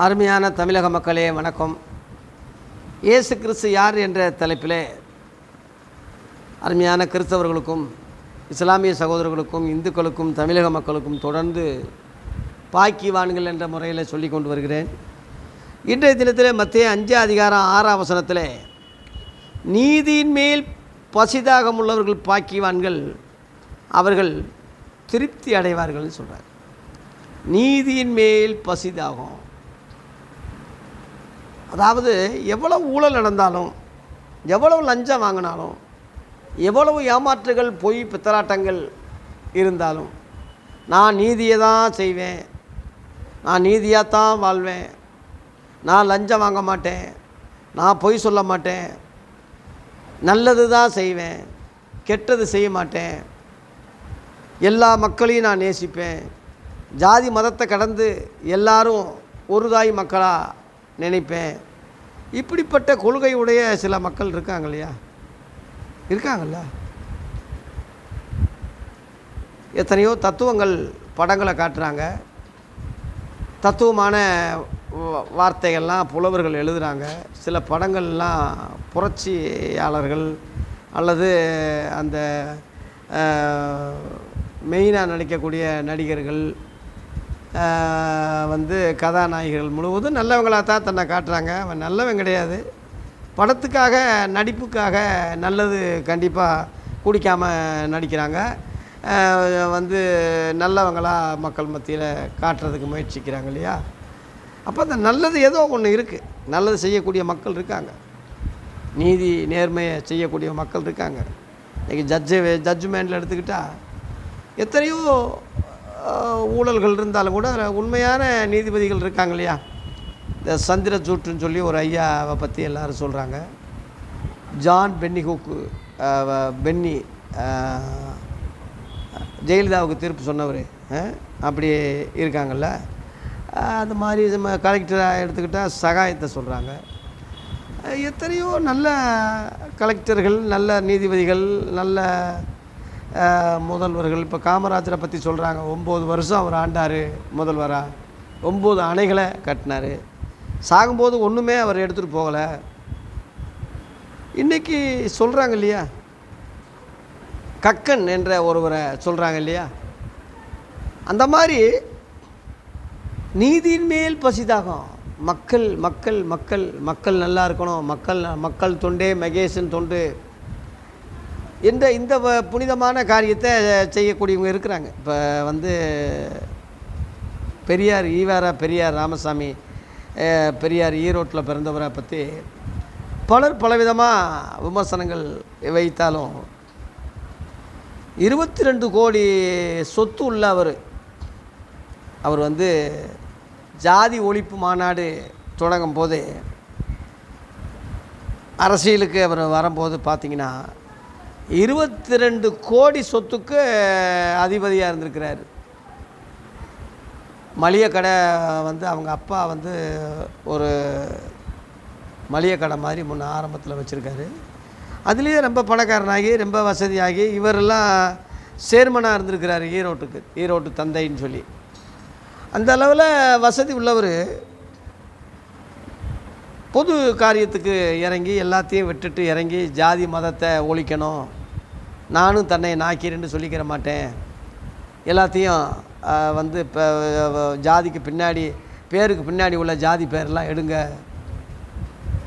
அருமையான தமிழக மக்களே வணக்கம். இயேசு கிறிஸ்து யார் என்ற தலைப்பிலே அருமையான கிறிஸ்தவர்களுக்கும் இஸ்லாமிய சகோதரர்களுக்கும் இந்துக்களுக்கும் தமிழக மக்களுக்கும் தொடர்ந்து பாக்கிவான்கள் என்ற முறையில் சொல்லி கொண்டு வருகிறேன். இன்றைய தினத்தில் மத்திய அஞ்சு அதிகாரம் ஆறாம் வசனத்தில் நீதியின் மேல் பசிதாகம் உள்ளவர்கள் பாக்கிவான்கள் அவர்கள் திருப்தி அடைவார்கள்னு சொல்கிறார் நீதியின் மேல் பசிதாகம் அதாவது எவ்வளவு ஊழல் நடந்தாலும் எவ்வளவு லஞ்சம் வாங்கினாலும் எவ்வளவு ஏமாற்றுகள் பொய் பித்தலாட்டங்கள் இருந்தாலும் நான் நீதியை தான் செய்வேன். நான் நீதியாக தான் வாழ்வேன். நான் லஞ்சம் வாங்க மாட்டேன். நான் பொய் சொல்ல மாட்டேன். நல்லது தான் செய்வேன். கெட்டது செய்ய மாட்டேன். எல்லா மக்களையும் நான் நேசிப்பேன். ஜாதி மதத்தை கடந்து எல்லாரும் ஒரு தாய் மக்களாக நினைப்பேன். இப்படிப்பட்ட கொள்கையுடைய சில மக்கள் இருக்காங்க இல்லையா? இருக்காங்கல்ல? எத்தனையோ தத்துவங்கள் படங்களை காட்டுறாங்க. தத்துவமான வார்த்தைகள்லாம் புலவர்கள் எழுதுகிறாங்க சில படங்கள்லாம் புரட்சியாளர்கள் அல்லது அந்த மெயினாக நடிக்கக்கூடிய நடிகர்கள் வந்து கதாநாயகிகள் முழுவதும் நல்லவங்களாக தான் தன்னை காட்டுறாங்க. அவன் நல்லவன் கிடையாது. படத்துக்காக நடிப்புக்காக நல்லது கண்டிப்பாக குடிக்காமல் நடிக்கிறாங்க. வந்து நல்லவங்களாக மக்கள் மத்தியில் காட்டுறதுக்கு முயற்சிக்கிறாங்க இல்லையா? அப்போ அந்த நல்லது ஏதோ ஒன்று இருக்குது நல்லது செய்யக்கூடிய மக்கள் இருக்காங்க. நீதி நேர்மையை செய்யக்கூடிய மக்கள் இருக்காங்க. இன்றைக்கி ஜட்ஜு ஜட்ஜ்மெண்ட்டில் எடுத்துக்கிட்டால் எத்தனையோ ஊழல்கள் இருந்தாலும் கூட அதில் உண்மையான நீதிபதிகள் இருக்காங்க இல்லையா? இந்த சந்திரசூட்டுன்னு சொல்லி ஒரு ஐயாவை பற்றி எல்லோரும் சொல்கிறாங்க ஜான் பென்னி ஹூக்கு பென்னி ஜெயலலிதாவுக்கு தீர்ப்பு சொன்னவர் அப்படி இருக்காங்கல்ல. அந்த மாதிரி நம்ம கலெக்டராக எடுத்துக்கிட்டால் சகாயத்தை சொல்கிறாங்க எத்தனையோ நல்ல கலெக்டர்கள் நல்ல நீதிபதிகள் நல்ல முதல்வர்கள் இப்போ காமராஜரை பற்றி சொல்கிறாங்க ஒம்பது வருஷம் அவர் ஆண்டார் முதல்வராக ஒம்பது அணைகளை கட்டினார். சாகும்போது ஒன்றுமே அவர் எடுத்துகிட்டு போகலை. இன்றைக்கி சொல்கிறாங்க இல்லையா? கக்கன் என்ற ஒருவரை சொல்கிறாங்க இல்லையா? அந்த மாதிரி நீதியின் மேல் பசிதாகம். மக்கள் மக்கள் மக்கள் மக்கள் நல்லா இருக்கணும். மக்கள் மக்கள் தொண்டே மகேசன் தொண்டு. என்ற இந்த வ- புனிதமான காரியத்தை செய்யக்கூடியவங்க இருக்கிறாங்க. இப்போ வந்து பெரியார் ஈவாரா பெரியார் ராமசாமி பெரியார் ஈரோட்டில் பிறந்தவரை பற்றி பலர் பலவிதமாக விமர்சனங்கள் வைத்தாலும் இருபத்தி ரெண்டு கோடி சொத்து உள்ள அவர் அவர் வந்து ஜாதி ஒழிப்பு மாநாடு தொடங்கும் போது அரசியலுக்கு அவர் வரும்போது பார்த்தீங்கன்னா இருபத்தி ரெண்டு கோடி சொத்துக்கு அதிபதியாக இருந்திருக்கிறார். மளிகை கடை வந்து அவங்க அப்பா வந்து ஒரு மளிகை கடை மாதிரி முன்ன ஆரம்பத்தில் வச்சுருக்காரு. அதுலேயே ரொம்ப பணக்காரனாகி ரொம்ப வசதியாகி இவரெல்லாம் சேர்மனாக இருந்திருக்கிறாரு ஈரோட்டுக்கு ஈரோட்டு தந்தைன்னு சொல்லி. அந்த அளவில் வசதி உள்ளவர் பொது காரியத்துக்கு இறங்கி எல்லாத்தையும் விட்டுட்டு இறங்கி ஜாதி மதத்தை ஒழிக்கணும் நானும் தன்னை நாக்கிறேன்னு சொல்லிக்கிற மாட்டேன். எல்லாத்தையும் வந்து இப்போ ஜாதிக்கு பின்னாடி பேருக்கு பின்னாடி உள்ள ஜாதி பேரெல்லாம் எடுங்க.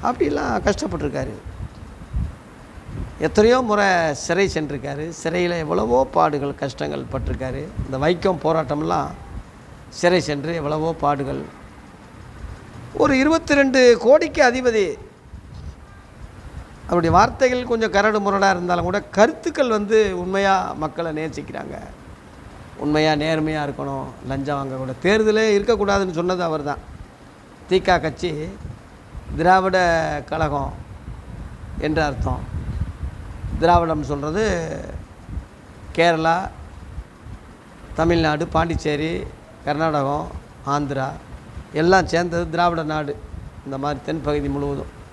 அப்படிலாம் கஷ்டப்பட்டிருக்காரு. எத்தனையோ முறை சிறை சென்றிருக்காரு. சிறையில் எவ்வளவோ பாடுகள் கஷ்டங்கள் பட்டிருக்காரு. இந்த வைக்கம் போராட்டம்லாம் சிறை சென்று எவ்வளவோ பாடுகள். ஒரு இருபத்தி ரெண்டு கோடிக்கு அதிபதி அவருடைய வார்த்தைகள் கொஞ்சம் கரடு முரடாக இருந்தாலும் கூட கருத்துக்கள் வந்து உண்மையாக மக்களை நேசிக்கிறாங்க. உண்மையாக நேர்மையாக இருக்கணும். லஞ்சம் வாங்கக்கூடாது. தேர்தலே இருக்கக்கூடாதுன்னு சொன்னது அவர் தான் திக கட்சி திராவிட கழகம் என்ற அர்த்தம். திராவிடம் சொல்கிறது கேரளா தமிழ்நாடு பாண்டிச்சேரி கர்நாடகம் ஆந்திரா எல்லாம் சேர்ந்தது திராவிட நாடு. இந்த மாதிரி தென்பகுதி முழுவதும்.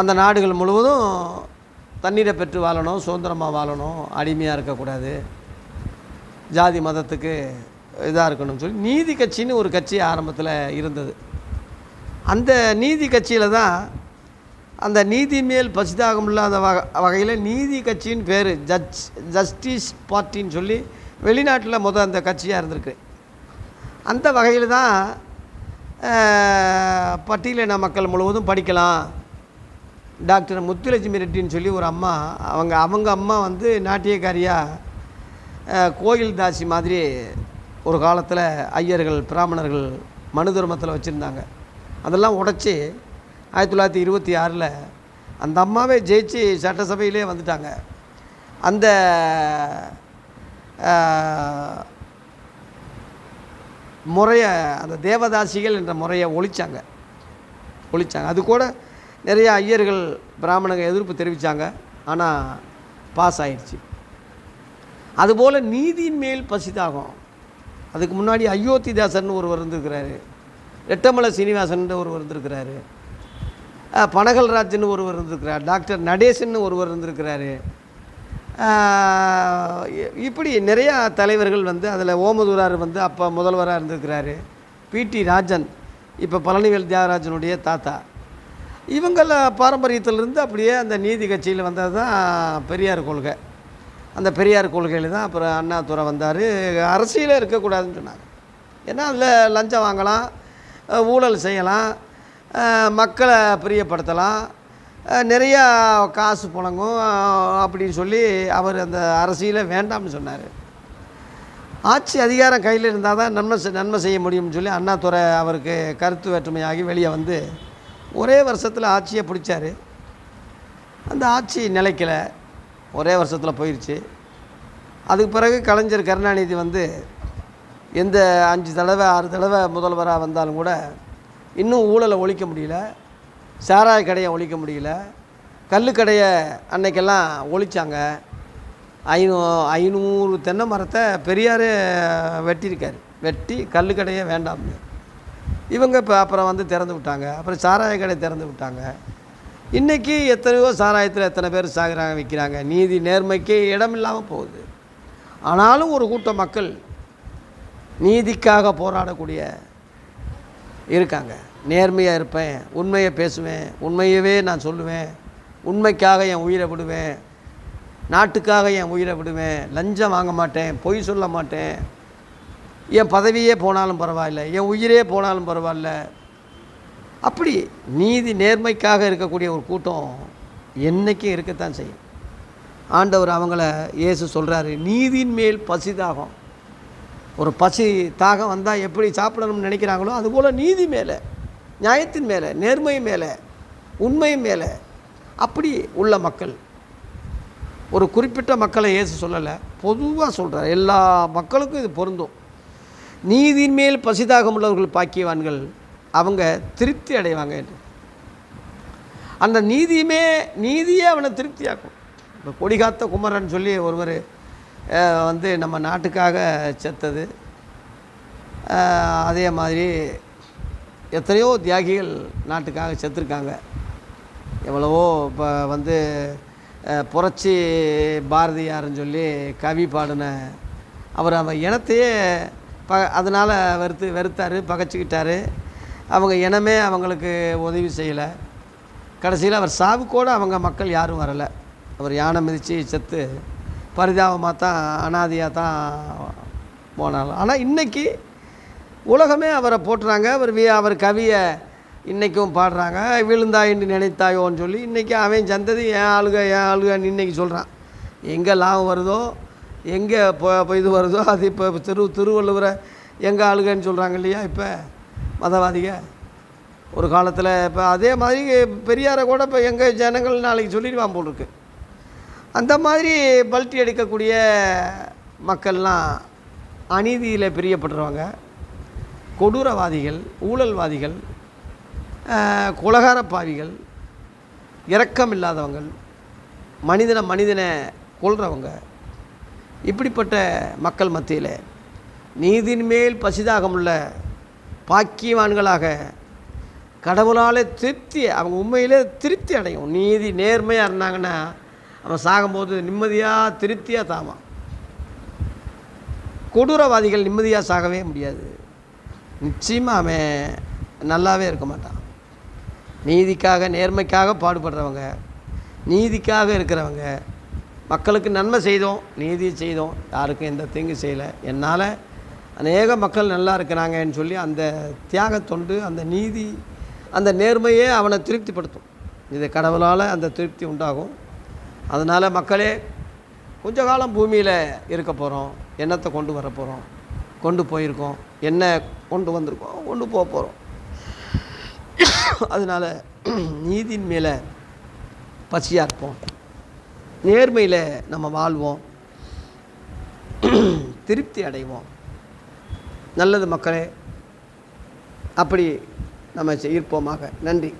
அந்த நாடுகள் முழுவதும் தண்ணீரை பெற்று வாழணும் சுதந்திரமாக வாழணும் அடிமையாக இருக்கக்கூடாது. ஜாதி மதத்துக்கு இதாக இருக்கணும்னு சொல்லி நீதி கட்சின்னு ஒரு கட்சி ஆரம்பத்தில் இருந்தது. அந்த நீதி கட்சியில் தான் அந்த நீதி மேல் பசிதாகம் இல்லாத வக வகையில் நீதி கட்சின்னு பேர் ஜட்ஜ் ஜஸ்டிஸ் பார்ட்டின்னு சொல்லி வெளிநாட்டில் முதல் அந்த கட்சியாக இருந்திருக்கு. அந்த வகையில் தான் பட்டியலின மக்கள் முழுவதும் படிக்கலாம். டாக்டர் முத்துலட்சுமி ரெட்டின்னு சொல்லி ஒரு அம்மா அவங்க அவங்க அம்மா வந்து நாட்டியக்காரியாக கோயில் தாசி மாதிரி ஒரு காலத்தில் ஐயர்கள் பிராமணர்கள் மனு தர்மத்தில் வச்சுருந்தாங்க. அதெல்லாம் உடச்சி ஆயிரத்தி தொள்ளாயிரத்தி இருபத்தி ஆறில் அந்த அம்மாவே ஜெயிச்சு சட்டசபையிலே வந்துட்டாங்க. அந்த முறையை அந்த தேவதாசிகள் என்ற முறையை ஒழிச்சாங்க. ஒழிச்சாங்க. அது கூட நிறைய ஐயர்கள் பிராமணங்க எதிர்ப்பு தெரிவித்தாங்க ஆனால் பாஸ் ஆயிடுச்சு. அதுபோல் நீதியின் மேல் பசிதாகும். அதுக்கு முன்னாடி அயோத்திதாசன் ஒருவர் இருந்திருக்கிறாரு. ரெட்டமலை சீனிவாசன் ஒருவர் இருந்திருக்கிறாரு. அஹ், பனகல்ராஜ்னு ஒருவர் இருந்திருக்கிறார். டாக்டர் நடேசன் ஒருவர் இருந்திருக்கிறாரு. இப்படி நிறையா தலைவர்கள் வந்து அதில் ஓமதூரார் வந்து அப்போ முதல்வராக இருந்திருக்கிறாரு. பிடி ராஜன் இப்போ பழனிவேல் தியாகராஜனுடைய தாத்தா. இவங்கள பாரம்பரியத்திலிருந்து அப்படியே அந்த நீதி கட்சியில் வந்தது தான் பெரியார் கொள்கை. அந்த பெரியார் கொள்கையில் தான் அப்புறம் அண்ணாதுரை வந்தார். அரசியலே இருக்கக்கூடாதுன்னு சொன்னாங்க. ஏன்னா அதில் லஞ்சம் வாங்கலாம் ஊழல் செய்யலாம் மக்களை பிரியப்படுத்தலாம் நிறையா காசு புழங்கும் அப்படின்னு சொல்லி அவர் அந்த அரசியலை வேண்டாம்னு சொன்னார். ஆட்சி அதிகாரம் கையில் இருந்தால் தான் நன்மை நன்மை செய்ய முடியும்னு சொல்லி அண்ணாதுரை அவருக்கு கருத்து வேற்றுமையாகி வெளியே வந்து ஒரே வருஷத்தில் ஆட்சியை பிடிச்சார். அந்த ஆட்சி நிலைக்கல. ஒரே வருஷத்தில் போயிடுச்சு அதுக்கு பிறகு கலைஞர் கருணாநிதி வந்து எந்த அஞ்சு தடவை ஆறு தடவை முதல்வராக வந்தாலும் கூட இன்னும் ஊழலை ஒழிக்க முடியல. சாராய கடையை ஒழிக்க முடியல. கல்லுக்கடையை அன்னைக்கெல்லாம் ஒழிச்சாங்க. ஐநூ ஐநூறு தென்னை மரத்தை பெரியார் வெட்டியிருக்கார். வெட்டி கல்லுக்கடையை வேண்டாம்னு. இவங்க இப்போ அப்புறம் வந்து திறந்து விட்டாங்க. அப்புறம் சாராய கடை திறந்து விட்டாங்க. இன்றைக்கி எத்தனையோ சாராயத்தில் எத்தனை பேர் சாகுறாங்க விற்கிறாங்க நீதி நேர்மைக்கு இடம் இல்லாமல் போகுது. ஆனாலும் ஒரு கூட்டம் மக்கள் நீதிக்காக போராடக்கூடிய இருக்காங்க. நேர்மையாக இருப்பேன் உண்மையை பேசுவேன் உண்மையவே நான் சொல்லுவேன் உண்மைக்காக என் உயிரை விடுவேன் நாட்டுக்காக என் உயிரை விடுவேன் லஞ்சம் வாங்க மாட்டேன் பொய் சொல்ல மாட்டேன். என் பதவியே போனாலும் பரவாயில்ல என் உயிரே போனாலும் பரவாயில்ல. அப்படி நீதி நேர்மைக்காக இருக்கக்கூடிய ஒரு கூட்டம் என்றைக்கும் இருக்கத்தான் செய்யும். ஆண்டவர் அவங்கள இயேசு சொல்கிறாரு நீதியின் மேல் பசி தாகம் ஒரு பசி தாகம் வந்தால் எப்படி சாப்பிடணும்னு நினைக்கிறாங்களோ அதுபோல் நீதி மேலே நியாயத்தின் மேலே நேர்மை மேலே உண்மை மேலே அப்படி உள்ள மக்கள். ஒரு குறிப்பிட்ட மக்களை இயேசு சொல்லலை பொதுவாக சொல்கிறார் எல்லா மக்களுக்கும் இது பொருந்தும். நீதியின் மேல் பசிதாகம் உள்ளவர்கள் பாக்கியவான்கள் அவங்க திருப்தி அடைவாங்க என்று. அந்த நீதியுமே நீதியே அவனை திருப்தியாக்கும். இப்போ கொடிகாத்த குமரன் சொல்லி ஒருவர் வந்து நம்ம நாட்டுக்காக செத்தது. அதே மாதிரி எத்தனையோ தியாகிகள் நாட்டுக்காக செத்துருக்காங்க. எவ்வளவோ இப்போ வந்து புரட்சி பாரதியார்னு சொல்லி கவி பாடின அவர் அவன் இனத்தையே ப அதனால் வெறுத்து வெறுத்தார் பகைச்சிக்கிட்டாரு. அவங்க இனமே அவங்களுக்கு உதவி செய்யலை. கடைசியில் அவர் சாவுக்கோடு அவங்க மக்கள் யாரும் வரலை. அவர் யானை மிதித்து செத்து பரிதாபமாக தான் அனாதையாக தான் போனாலும் ஆனால் இன்றைக்கி உலகமே அவரை போட்டுறாங்க அவர் வி அவர் கவியை இன்றைக்கும் பாடுறாங்க. விழுந்தாய் என்று நினைத்தாயோன்னு சொல்லி இன்றைக்கி அவன் சந்ததி என் ஆளுக என் ஆளுகன்னு இன்றைக்கி சொல்கிறான் எங்கே லாபம் வருதோ எங்கே இப்போ இப்போ இது வருதோ அது இப்போ திரு திருவள்ளுவரை எங்கள் ஆளுகன்னு சொல்கிறாங்க இல்லையா இப்போ மதவாதிக? ஒரு காலத்தில் இப்போ அதே மாதிரி பெரியாரை கூட இப்போ எங்கள் ஜனங்கள் நாளைக்கு சொல்லிடுவான் போல் இருக்கு. அந்த மாதிரி பல்ட்டி எடுக்கக்கூடிய மக்கள்லாம் அநீதியில் பிரியப்படுறவங்க கொடூரவாதிகள் ஊழல்வாதிகள் குலகாரப்பாவிகள் இரக்கம் இல்லாதவங்கள் மனிதனை மனிதனை கொள்கிறவங்க இப்படிப்பட்ட மக்கள் மத்தியில் நீதியின் மேல் பசிதாகமுள்ள பாக்கியவான்களாக கடவுளாலே திருப்தி அவங்க உண்மையிலே திருப்தி அடையும். நீதி நேர்மையாக இருந்தாங்கன்னா அவன் சாகும்போது நிம்மதியாக திருப்தியாக தாவான் கொடூரவாதிகள் நிம்மதியாக சாகவே முடியாது. நிச்சயமாக அவன் நல்லாவே இருக்க மாட்டான். நீதிக்காக நேர்மைக்காக பாடுபடுறவங்க நீதிக்காக இருக்கிறவங்க மக்களுக்கு நன்மை செய்தோம் நீதி செய்தோம். யாருக்கும் எந்த தீங்கு செய்யலை. என்னால் அநேக மக்கள் நல்லா இருக்கிறாங்கன்னு சொல்லி அந்த தியாகத்தொண்டு அந்த நீதி அந்த நேர்மையே அவனை திருப்திப்படுத்தும். இது கடவுளால் அந்த திருப்தி உண்டாகும். அதனால் மக்களே கொஞ்ச காலம் பூமியில் இருக்க போகிறோம் என்னத்தை கொண்டு வர போகிறோம் கொண்டு போயிருக்கோம். என்ன கொண்டு வந்திருக்கோம்? கொண்டு போக போகிறோம் அதனால் நீதியின் மேலே பசியாக இருப்போம். நேர்மையில் நம்ம வாழ்வோம். திருப்தி அடைவோம். நல்லது மக்களே அப்படி நம்ம இருப்போமாக நன்றி.